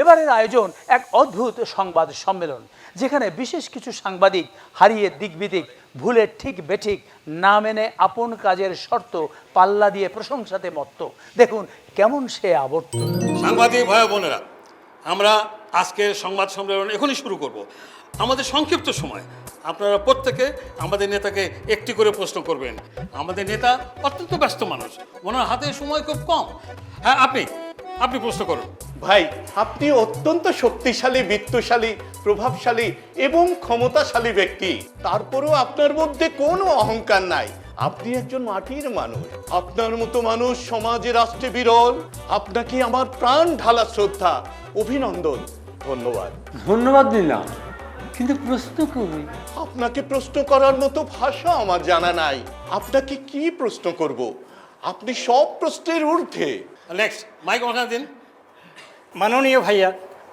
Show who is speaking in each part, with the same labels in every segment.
Speaker 1: এবারের আয়োজন এক অদ্ভুত সংবাদ সম্মেলন, যেখানে বিশেষ কিছু সাংবাদিক হারিয়ে দিকবিদিক ভুলে ঠিক বেঠিক, না মেনে আপন কাজের শর্ত পাল্লা দিয়ে প্রশংসাতে মত্ত। দেখুন কেমন সে আবর্ত
Speaker 2: সাংবাদিক ভাই বোনেরা, আমরা আজকের সংবাদ সম্মেলন এখনই শুরু করব। আমাদের সংক্ষিপ্ত সময়। আপনারা প্রত্যেকে আমাদের নেতাকে একটি করে প্রশ্ন করবেন। আমাদের নেতা অত্যন্ত ব্যস্ত মানুষ। ওনার হাতে সময় খুব কম। হ্যাঁ আপনি? আপনি প্রশ্ন করুন।
Speaker 3: ভাই আপনি অত্যন্ত শক্তিশালী বিত্তশালী প্রভাবশালী এবং ক্ষমতাশালী ব্যক্তি। তারপরেও আপনার মধ্যে কোনো অহংকার নাই। আপনি একজন মাটির মানুষ। আপনার মতো মানুষ সমাজে রাষ্ট্রে বিরল। আপনাকে আমার প্রাণ ঢালা শ্রদ্ধা। অভিনন্দন। ধন্যবাদ।
Speaker 4: ধন্যবাদ নিলাম কিন্তু প্রশ্ন করি।
Speaker 3: আপনাকে প্রশ্ন করার মতো ভাষা আমার জানা নাই। আপনাকে কি প্রশ্ন করব? আপনি সব প্রশ্নের ঊর্ধ্বে।
Speaker 2: নেক্সট মাইক ওখানে দিন
Speaker 5: মাননীয় ভাইয়া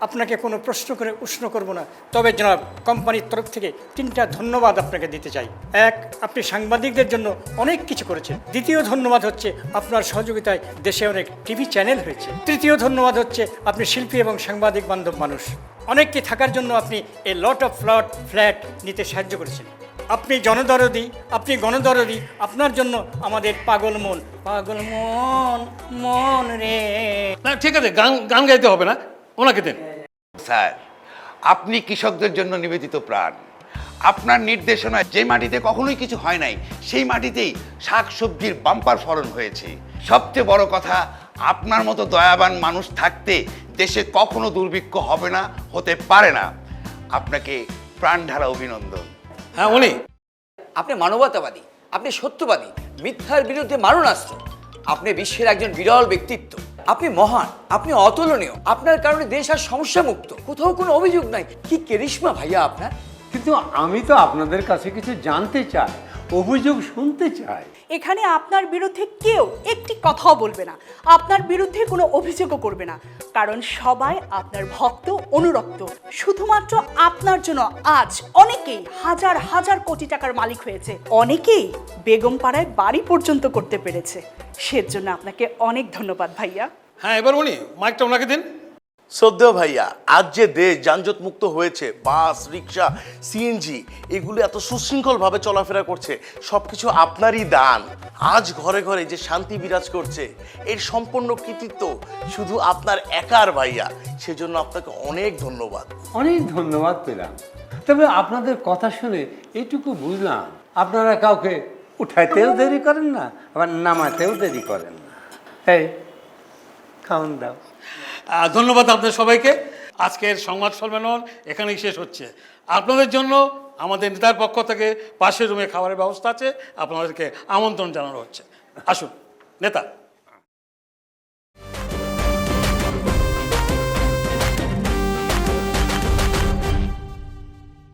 Speaker 5: আপনাকে কোনো প্রশ্ন করে উষ্ণ করব না। তবে জনাব কোম্পানির তরফ থেকে তিনটা ধন্যবাদ আপনাকে দিতে চাই। এক আপনি সাংবাদিকদের জন্য অনেক কিছু করেছেন। দ্বিতীয় ধন্যবাদ হচ্ছে আপনার সহযোগিতায় দেশে অনেক টিভি চ্যানেল হয়েছে। তৃতীয় ধন্যবাদ হচ্ছে আপনি শিল্পী এবং সাংবাদিক বান্ধব মানুষ। অনেককে থাকার জন্য আপনি a lot of flat flat নিতে সাহায্য করেছেন। আপনি জনদরদি আপনি গণদরদি আপনার জন্য আমাদের পাগল মন। পাগল মন মন রে।
Speaker 2: না ঠিক আছে গান গান গাইতে হবে না ওনাকে দেন।
Speaker 6: স্যার আপনি কৃষকদের জন্য নিবেদিত প্রাণ। আপনার নির্দেশনায় যে মাটিতে কখনোই কিছু হয় নাই সেই মাটিতেই শাক সবজির বাম্পার ফলন হয়েছে। সবচেয়ে বড় কথা আপনার মতো দয়াবান মানুষ থাকতে দেশে কখনো দুর্ভিক্ষ হবে না হতে পারে না। আপনাকে প্রাণ ঢালা অভিনন্দন।
Speaker 2: হ্যাঁ উনি।
Speaker 7: আপনি মানবতাবাদী আপনি সত্যবাদী মিথ্যার বিরুদ্ধে মারণাস্ত্র আপনি বিশ্বের একজন বিরল ব্যক্তিত্ব। আপনি মহান আপনি অতুলনীয় আপনার কারণে দেশ আর সমস্যা মুক্ত। কোথাও কোনো অভিযোগ নাই। কি কেরিশমা ভাইয়া আপনার?
Speaker 4: কিন্তু আমি তো আপনাদের কাছে কিছু জানতে চাই। অভিযোগ শুনতে চায়।
Speaker 8: এখানে আপনার বিরুদ্ধে কেউ একটি কথাও বলবে না। আপনার বিরুদ্ধে কোনো অভিযোগও করবে না। কারণ সবাই আপনার ভক্ত অনুরক্ত। শুধুমাত্র আপনার জন্য আজ অনেকেই হাজার হাজার কোটি টাকার মালিক হয়েছে। অনেকেই বেগম পাড়ায় বাড়ি পর্যন্ত করতে পেরেছে। সেজন্য আপনাকে অনেক ধন্যবাদ ভাইয়া।
Speaker 2: হ্যাঁ এবার উনি মাইকটা ওনাকে দিন।
Speaker 9: শ্রদ্ধেয় ভাইয়া, আজ যে দেশ যানজট মুক্ত হয়েছে, বাস, রিক্সা সিএনজি এগুলো এত সুশৃঙ্খলভাবে চলাফেরা করছে, সবকিছু আপনারই দান। আজ ঘরে ঘরে যে শান্তি বিরাজ করছে, এর সম্পূর্ণ কৃতিত্ব শুধু আপনার একার ভাইয়া। সেজন্য আপনাকে অনেক ধন্যবাদ।
Speaker 4: অনেক ধন্যবাদ পেলাম। তবে আপনাদের কথা শুনে এইটুকু বুঝলাম, আপনারা কাউকে উঠাইতেও দেরি করেন না, আবার নামাতেও দেরি করেন না। এই, খাওন দাও।
Speaker 2: ধন্যবাদ আপনাদের সবাইকে। আজকের সংবাদ সম্মেলন এখানেই শেষ হচ্ছে। আপনাদের জন্য আমাদের নেতার পক্ষ থেকে পাশের রুমে খাবারের ব্যবস্থা আছে। আপনাদেরকে আমন্ত্রণ জানানো হচ্ছে। আসুন, নেতা।